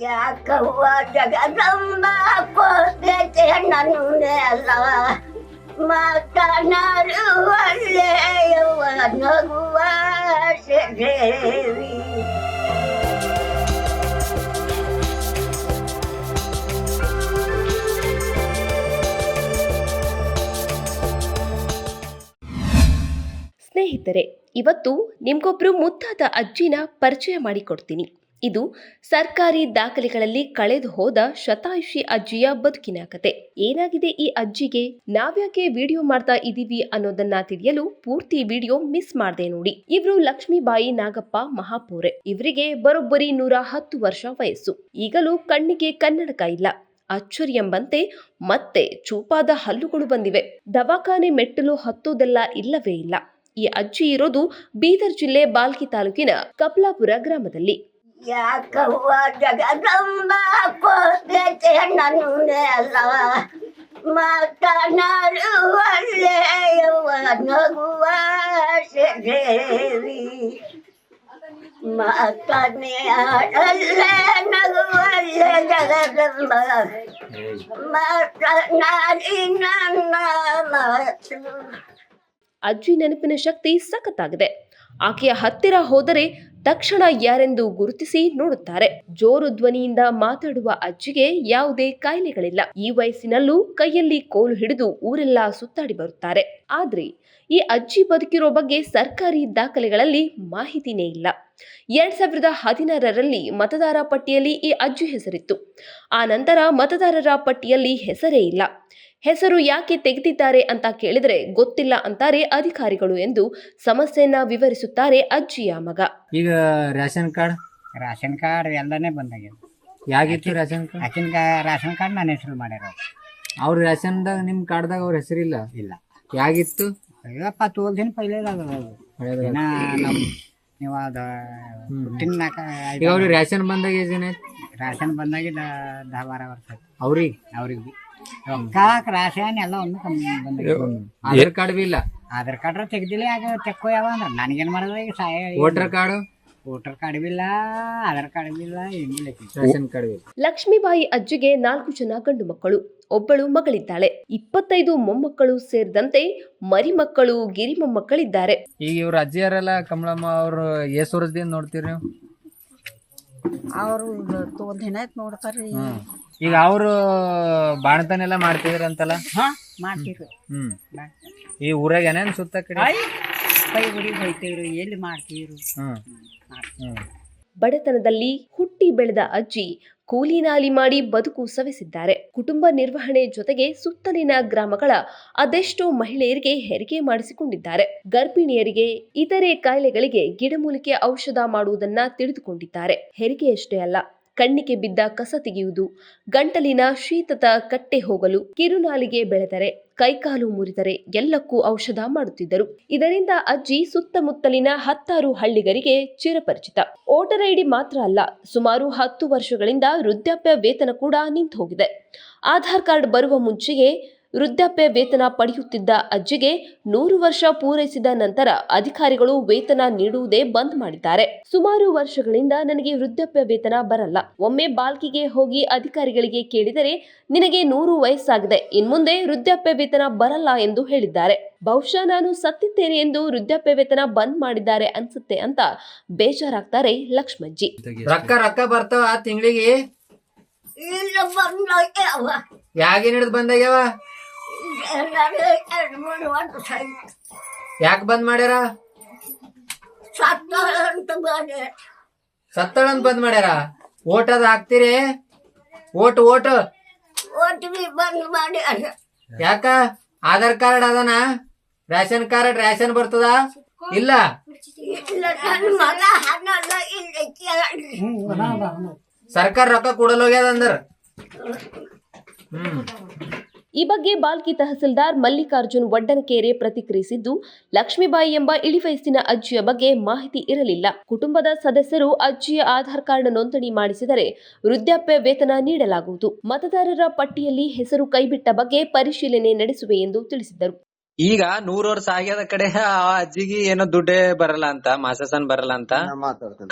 ಯಾಕವ್ವ ಜಗದಂಬ ಕೋಟೆ ನನ್ನೆಲ್ಲ ಮಾತನಾಡುವಲ್ಲೆಯವ್ವ ನಗುವ ದೇವಿ ಸ್ನೇಹಿತರೆ ಇವತ್ತು ನಿಮ್ಗೊಬ್ರು ಮುದ್ದಾದ ಅಜ್ಜಿನ ಪರಿಚಯ ಮಾಡಿಕೊಡ್ತೀನಿ. ಇದು ಸರ್ಕಾರಿ ದಾಖಲೆಗಳಲ್ಲಿ ಕಳೆದು ಹೋದ ಶತಾಯುಷಿ ಅಜ್ಜಿಯ ಬದುಕಿನ ಕತೆ. ಏನಾಗಿದೆ ಈ ಅಜ್ಜಿಗೆ? ನಾವ್ಯಾಕೆ ವಿಡಿಯೋ ಮಾಡ್ತಾ ಇದೀವಿ ಅನ್ನೋದನ್ನ ತಿಳಿಯಲು ಪೂರ್ತಿ ವಿಡಿಯೋ ಮಿಸ್ ಮಾಡದೆ ನೋಡಿ. ಇವರು ಲಕ್ಷ್ಮೀಬಾಯಿ ನಾಗಪ್ಪ ಮಹಾಪೂರೆ. ಇವರಿಗೆ ಬರೋಬ್ಬರಿ ನೂರ ಹತ್ತು ವರ್ಷ ವಯಸ್ಸು. ಈಗಲೂ ಕಣ್ಣಿಗೆ ಕನ್ನಡಕ ಇಲ್ಲ. ಅಚ್ಚುರಿ ಎಂಬಂತೆ ಮತ್ತೆ ಚೂಪಾದ ಹಲ್ಲುಗಳು ಬಂದಿವೆ. ದವಾಖಾನೆ ಮೆಟ್ಟಲು ಹತ್ತೋದೆಲ್ಲ ಇಲ್ಲವೇ ಇಲ್ಲ. ಈ ಅಜ್ಜಿ ಇರೋದು ಬೀದರ್ ಜಿಲ್ಲೆ ಬಾಲ್ಕಿ ತಾಲೂಕಿನ ಕಪ್ಲಾಪುರ ಗ್ರಾಮದಲ್ಲಿ. ಯಾಕವ್ವ ಜಗದಂಬ ಕೋಟೆ ನನ್ನೆಲ್ಲ ಮಾತನಾಡುವಲ್ಲೆಯವ್ವ ನಗುವ ದೇವಿ ಮಾತನೆ ಆಡಲ್ಲೆ ನಗುವಲ್ಲೆ ಜಗದಂಬ ಮಾತನಾಡಿ ನನ್ನ ಮಾತು ಅಜ್ಜಿ ನೆನಪಿನ ಶಕ್ತಿ ಸಖತ್ತಾಗಿದೆ. ಆಕೆಯ ಹತ್ತಿರ ಹೋದರೆ ತಕ್ಷಣ ಯಾರೆಂದು ಗುರುತಿಸಿ ನೋಡುತ್ತಾರೆ. ಜೋರು ಧ್ವನಿಯಿಂದ ಮಾತಾಡುವ ಅಜ್ಜಿಗೆ ಯಾವುದೇ ಕಾಯಿಲೆಗಳಿಲ್ಲ. ಈ ವಯಸ್ಸಿನಲ್ಲೂ ಕೈಯಲ್ಲಿ ಕೋಲು ಹಿಡಿದು ಊರೆಲ್ಲ ಸುತ್ತಾಡಿ ಬರುತ್ತಾರೆ. ಆದ್ರೆ ಈ ಅಜ್ಜಿ ಬದುಕಿರೋ ಬಗ್ಗೆ ಸರ್ಕಾರಿ ದಾಖಲೆಗಳಲ್ಲಿ ಮಾಹಿತಿನೇ ಇಲ್ಲ. ಎರಡ್ ಸಾವಿರದ ಹದಿನಾರರಲ್ಲಿ ಮತದಾರ ಪಟ್ಟಿಯಲ್ಲಿ ಈ ಅಜ್ಜಿ ಹೆಸರಿತ್ತು. ಆ ನಂತರ ಮತದಾರರ ಪಟ್ಟಿಯಲ್ಲಿ ಹೆಸರೇ ಇಲ್ಲ. ಹೆಸರು ಯಾಕೆ ತೆಗೆದಿದ್ದಾರೆ ಅಂತ ಕೇಳಿದರೆ ಗೊತ್ತಿಲ್ಲ ಅಂತಾರೆ ಅಧಿಕಾರಿಗಳು ಎಂದು ಸಮಸ್ಯೆಯನ್ನ ವಿವರಿಸುತ್ತಾರೆ ಅಜ್ಜಿಯ ಮಗ. ಈಗ ರೇಷನ್ ಕಾರ್ಡ್? ರೇಷನ್ ಕಾರ್ಡ್ ಎಲ್ಲನೇ ಬಂದಾಗಿದೆ ಯಾಗಿತ್ತು ರೇಷನ್ ಕಾರ್ಡ್? ಆಕಿನ ರಾಷನ್ ಕಾರ್ಡ್ ನಾನು ಹೆಸರು ಮಾಡ್ಯಾರ ಅವ್ರು. ರೇಷನ್ದಾಗ ನಿಮ್ಮ ಕಾರ್ಡ್ದಾಗ ಅವ್ರ ಹೆಸರಿಲ್ಲ ಇಲ್ಲ? ಯಾಗಿತ್ತು? ಅಯ್ಯಪ್ಪ ತೋಲ್ ದಿನ ನಮ್ ನೀವು ಅದು ಹುಟ್ಟಿನ ಐದು ಈಗ ಅವ್ರಿಗೆ ರೇಷನ್ ಬಂದಾಗ ಏಜ್ ಏನಾಯ್ತು ರಾಷನ್ ಬಂದಾಗಿದ್ದ ದಹ ಬಾರ ವರ್ಷ ಆಯ್ತು. ಅವ್ರಿಗೆ? ಅವ್ರಿಗೆ ಬಿ ರೊಕ್ಕ ಎಲ್ಲ ಒಂದು ಕಮ್ಮಿ ಆಧಾರ್ ಕಾರ್ಡ್ ಬಿ ಇಲ್ಲ. ಆಧಾರ್ ಕಾರ್ಡ್ ತೆಗ್ದಿಲ್ಲ ಆಗ ತೆಕ್ಕೋ ಯಾವ ಅಂದ್ರೆ? ನನಗೇನ್ ಮಾಡಿದ್ರೆ ಈಗ ಸಹಾಯ ವೋಟರ್ ಕಾರ್ಡ್? ವೋಟರ್ ಕಾರ್ಡ್ ಬಿ ಇಲ್ಲ ಆಧಾರ್ ಕಾರ್ಡ್ ಬಿ ಇಲ್ಲ ಏನಿಲ್ಲ ರೇಷನ್ ಕಾರ್ಡ್ ಇಲ್ಲ. ಲಕ್ಷ್ಮೀಬಾಯಿ ಅಜ್ಜಿಗೆ ನಾಲ್ಕು ಜನ ಗಂಡು ಮಕ್ಕಳು ಒಬ್ಬಳು ಮಗಳಿದ್ದಾಳೆ. ಇಪ್ಪತ್ತೈದು ಮೊಮ್ಮಕ್ಕಳು ಸೇರಿದಂತೆ ಮರಿ ಮಕ್ಕಳು ಗಿರಿ ಮೊಮ್ಮಕ್ಕಳಿದ್ದಾರೆ. ಈಗ ಇವ್ರ ಅಜ್ಜಿಯರೆಲ್ಲ ಕಮಲಮ್ಮ ಅವರು ಎಸ್ ವರ್ಷದಿಂದ ನೋಡ್ತೀರಿ ನೀವು? ಅವರು ತೊಂದ್ ದಿನ ಆಯ್ತು ನೋಡ್ತಾರ್ರಿ. ಈಗ ಅವರು ಬಾಣತನೆಲ್ಲ ಮಾಡ್ತಿದ್ರ ಅಂತಲ್ಲ ಹಾ ಮಾಡ್ತೀರಿ ಹ್ಮ್. ಈ ಊರಾಗ ಏನೇನ್ ಸುತ್ತ ಕಡೆ? ಕೈ ಗುಡಿಗೆ ಹೋಯ್ತೀವ್ರಿ ಎಲ್ಲಿ ಮಾಡ್ತೀವ್ರಿ ಹ್ಮ್. ಹ್ಮ್ ಬಡತನದಲ್ಲಿ ಹುಟ್ಟಿ ಬೆಳೆದ ಅಜ್ಜಿ ಕೂಲಿ ನಾಲಿ ಮಾಡಿ ಬದುಕು ಸವೆಸಿದ್ದಾರೆ. ಕುಟುಂಬ ನಿರ್ವಹಣೆ ಜೊತೆಗೆ ಸುತ್ತಲಿನ ಗ್ರಾಮಗಳ ಅದೆಷ್ಟೋ ಮಹಿಳೆಯರಿಗೆ ಹೆರಿಗೆ ಮಾಡಿಸಿಕೊಂಡಿದ್ದಾರೆ. ಗರ್ಭಿಣಿಯರಿಗೆ ಇತರೆ ಕಾಯಿಲೆಗಳಿಗೆ ಗಿಡಮೂಲಿಕೆ ಔಷಧ ಮಾಡುವುದನ್ನ ತಿಳಿದುಕೊಂಡಿದ್ದಾರೆ. ಹೆರಿಗೆಯಷ್ಟೇ ಅಲ್ಲ ಕಣ್ಣಿಗೆ ಬಿದ್ದ ಕಸ ತೆಗೆಯುವುದು, ಗಂಟಲಿನ ಶೀತದ ಕಟ್ಟೆ ಹೋಗಲು ಕಿರುನಾಲಿಗೆ ಬೆಳೆದರೆ, ಕೈಕಾಲು ಮುರಿದರೆ ಎಲ್ಲಕ್ಕೂ ಔಷಧ ಮಾಡುತ್ತಿದ್ದರು. ಇದರಿಂದ ಅಜ್ಜಿ ಸುತ್ತಮುತ್ತಲಿನ ಹತ್ತಾರು ಹಳ್ಳಿಗರಿಗೆ ಚಿರಪರಿಚಿತ. ವೋಟರ್ ಐಡಿ ಮಾತ್ರ ಅಲ್ಲ, ಸುಮಾರು ಹತ್ತು ವರ್ಷಗಳಿಂದ ವೃದ್ಧಾಪ್ಯ ವೇತನ ಕೂಡ ನಿಂತು ಹೋಗಿದೆ ಆಧಾರ್ ಕಾರ್ಡ್ ಬರುವ ಮುಂಚೆಯೇ ವೃದ್ಧಾಪ್ಯ ವೇತನ ಪಡೆಯುತ್ತಿದ್ದ ಅಜ್ಜಿಗೆ ನೂರು ವರ್ಷ ಪೂರೈಸಿದ ನಂತರ ಅಧಿಕಾರಿಗಳು ವೇತನ ನೀಡುವುದೇ ಬಂದ್ ಮಾಡಿದ್ದಾರೆ. ಸುಮಾರು ವರ್ಷಗಳಿಂದ ನನಗೆ ವೃದ್ಧಾಪ್ಯ ವೇತನ ಬರಲ್ಲ. ಒಮ್ಮೆ ಬಾಲ್ಕಿಗೆ ಹೋಗಿ ಅಧಿಕಾರಿಗಳಿಗೆ ಕೇಳಿದರೆ ನಿನಗೆ ನೂರು ವಯಸ್ಸಾಗಿದೆ. ಇನ್ಮುಂದೆ ವೃದ್ಧಾಪ್ಯ ವೇತನ ಬರಲ್ಲ ಎಂದು ಹೇಳಿದ್ದಾರೆ. ಬಹುಶಃ ನಾನು ಸತ್ತಿದ್ದೇನೆ ಎಂದು ವೃದ್ಧಾಪ್ಯ ವೇತನ ಬಂದ್ ಮಾಡಿದ್ದಾರೆ ಅನ್ಸುತ್ತೆ ಅಂತ ಬೇಜಾರಾಗ್ತಾರೆ ಲಕ್ಷ್ಮಜ್ಜಿ. ರೊಕ್ಕ ರೊಕ್ಕ ಬರ್ತಾವ ತಿಂಗಳಿಗೆ? ಯಾಗಿನ ಹಿಡ್ದು ಬಂದಾಗ್ಯಾವ ಎರಡು ಮೂರು ವರ್ಷ ಆಯ್ತು. ಯಾಕೆ ಬಂದ್ ಮಾಡ್ಯಾರ? ಸತ್ತ ಅಂತ ಬಂದೆ ಸತ್ತಳಂತ ಬಂದ್ ಮಾಡ್ಯಾರ. ಓಟ್ ಅದ ಹಾಕ್ತಿರಿ? Vote vote. ಓಟ್ವಿ ಬಂದ್ ಮಾಡಿ ಯಾಕ? ಆಧಾರ್ ಕಾರ್ಡ್ ಅದನ? ರೇಷನ್ ಕಾರ್ಡ್ ರೇಷನ್ ಬರ್ತದ? ಇಲ್ಲ. ಇಲ್ಲ ನನ್ನ ಮಗ ಹಣಲ್ಲ ಇಲ್ಲ ಕೇಳಿ ಸರ್ಕಾರ ರೊಕ್ಕ ಕೊಡಲ್ ಹೋಗ್ಯದ ಅಂದ್ರ. ಹ್ಮ್. ಈ ಬಗ್ಗೆ ಬಾಲ್ಕಿ ತಹಸೀಲ್ದಾರ್ ಮಲ್ಲಿಕಾರ್ಜುನ್ ವಡ್ಡನಕೇರೆ ಪ್ರತಿಕ್ರಿಯಿಸಿದ್ದು, ಲಕ್ಷ್ಮೀಬಾಯಿ ಎಂಬ ಇಳಿವಯಸ್ಸಿನ ಅಜ್ಜಿಯ ಬಗ್ಗೆ ಮಾಹಿತಿ ಇರಲಿಲ್ಲ. ಕುಟುಂಬದ ಸದಸ್ಯರು ಅಜ್ಜಿಯ ಆಧಾರ್ ಕಾರ್ಡ್ ನೋಂದಣಿ ಮಾಡಿಸಿದರೆ ವೃದ್ಧಾಪ್ಯ ವೇತನ ನೀಡಲಾಗುವುದು. ಮತದಾರರ ಪಟ್ಟಿಯಲ್ಲಿ ಹೆಸರು ಕೈಬಿಟ್ಟ ಬಗ್ಗೆ ಪರಿಶೀಲನೆ ನಡೆಸುವೆ ಎಂದು ತಿಳಿಸಿದರು ಈಗ ನೂರ್ ವರ್ಷ ಆಗ್ಯದ ಕಡೆ ಆ ಅಜ್ಜಿಗೆ ಏನೋ ದುಡ್ಡೇ ಬರಲ್ಲ ಅಂತ ಮಾಸಸನ್ ಬರಲ್ಲ ಅಂತ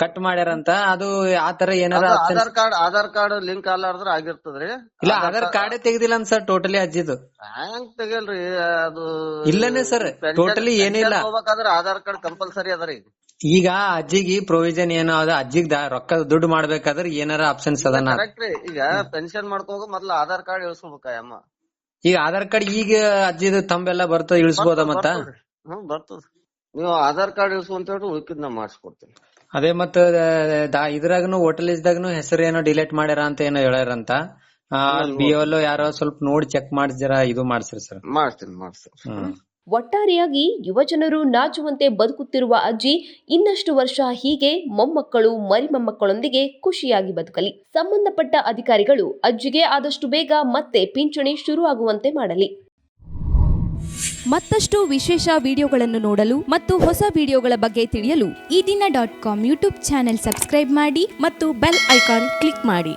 ಕಟ್ ಮಾಡ್ಯಾರಂತ ಅದು ಆತರ ಏನಾರ Aadhaar card Aadhaar card link ಅಲ್ಲಾರ್ದ್ರ ಆಗಿರ್ತದ್ರಿ. ಇಲ್ಲ ಆಧಾರ್ ಕಾರ್ಡ್ ತೆಗ್ದಿಲ್ಲ ಅಂತ ಸರ್ ಟೋಟಲಿ ಅಜ್ಜಿದು. ಹ್ಯಾಂಗ್ ತೆಗಿಯಲ್ರಿ ಅದು ಇಲ್ಲನೇ ಸರ್ ಟೋಟಲಿ ಏನಿಲ್ಲ. ಹೋಗ್ಬೇಕಾದ್ರೆ ಆಧಾರ್ ಕಾರ್ಡ್ ಕಂಪಲ್ಸರಿ ಅದರಿ ಈಗ ಅಜ್ಜಿಗೆ ಪ್ರೊವಿಜನ್ ಏನೋ ಅದ ಅಜ್ಜಿಗ್ ರೊಕ್ಕ ದುಡ್ಡು ಮಾಡ್ಬೇಕಾದ್ರೆ ಏನಾರ ಆಪ್ಷನ್ಸ್ ಅದನ್ನ ಈಗ ಪೆನ್ಷನ್ ಮಾಡ್ಕೋಗ ಮೊದ್ಲು ಆಧಾರ್ ಕಾರ್ಡ್ ಇಳಿಸ್ಕೊಬೇಕ ಅಮ್ಮ ಈಗ ಆಧಾರ್ ಕಾರ್ಡ್ ಈಗ ಅಜ್ಜಿದು ತಂಬೆಲ್ಲ ಬರ್ತದ ಇಳಿಸಬಹುದ ಮತ್ತ. ಹ್ಮ್ ಬರ್ತದ. ನೀವು ಆಧಾರ್ ಕಾರ್ಡ್ ಇಳಿಸು ಅಂತ ಹೇಳಿ ಉಳ್ಕಿದ್ ನಾ ಮಾಡಿಸ್ಕೊಡ್ತೀನಿ. ಅದೇ ಮತ್ತ ಇದ್ರಾಗನು ಹೋಟೆಲ್ ಇಸ್ದಾಗನು ಹೆಸರು ಏನೋ ಡಿಲೀಟ್ ಮಾಡ್ಯಾರ ಅಂತ ಏನೋ ಹೇಳ್ಯಾರಂತ. ಬಿ ಎಲ್ ಯಾರೋ ಸ್ವಲ್ಪ ನೋಡಿ ಚೆಕ್ ಮಾಡಿಸ್ಜರ ಇದು ಮಾಡ್ಸ್ರಿ ಸರ್ ಮಾಡ್ತೀನಿ ಮಾಡ್ಸ್ತೀನಿ. ಹ್ಮ್. ಒಟ್ಟಾರೆಯಾಗಿ ಯುವಜನರು ನಾಚುವಂತೆ ಬದುಕುತ್ತಿರುವ ಅಜ್ಜಿ ಇನ್ನಷ್ಟು ವರ್ಷ ಹೀಗೆ ಮೊಮ್ಮಕ್ಕಳು, ಮರಿಮೊಮ್ಮಕ್ಕಳೊಂದಿಗೆ ಖುಷಿಯಾಗಿ ಬದುಕಲಿ. ಸಂಬಂಧಪಟ್ಟ ಅಧಿಕಾರಿಗಳು ಅಜ್ಜಿಗೆ ಆದಷ್ಟು ಬೇಗ ಮತ್ತೆ ಪಿಂಚಣಿ ಶುರುವಾಗುವಂತೆ ಮಾಡಲಿ. ಮತ್ತಷ್ಟು ವಿಶೇಷ ವಿಡಿಯೋಗಳನ್ನು ನೋಡಲು ಮತ್ತು ಹೊಸ ವಿಡಿಯೋಗಳ ಬಗ್ಗೆ ತಿಳಿಯಲು ಈ ದಿನ dot com YouTube channel subscribe ಮಾಡಿ ಮತ್ತು ಬೆಲ್ ಐಕಾನ್ ಕ್ಲಿಕ್ ಮಾಡಿ.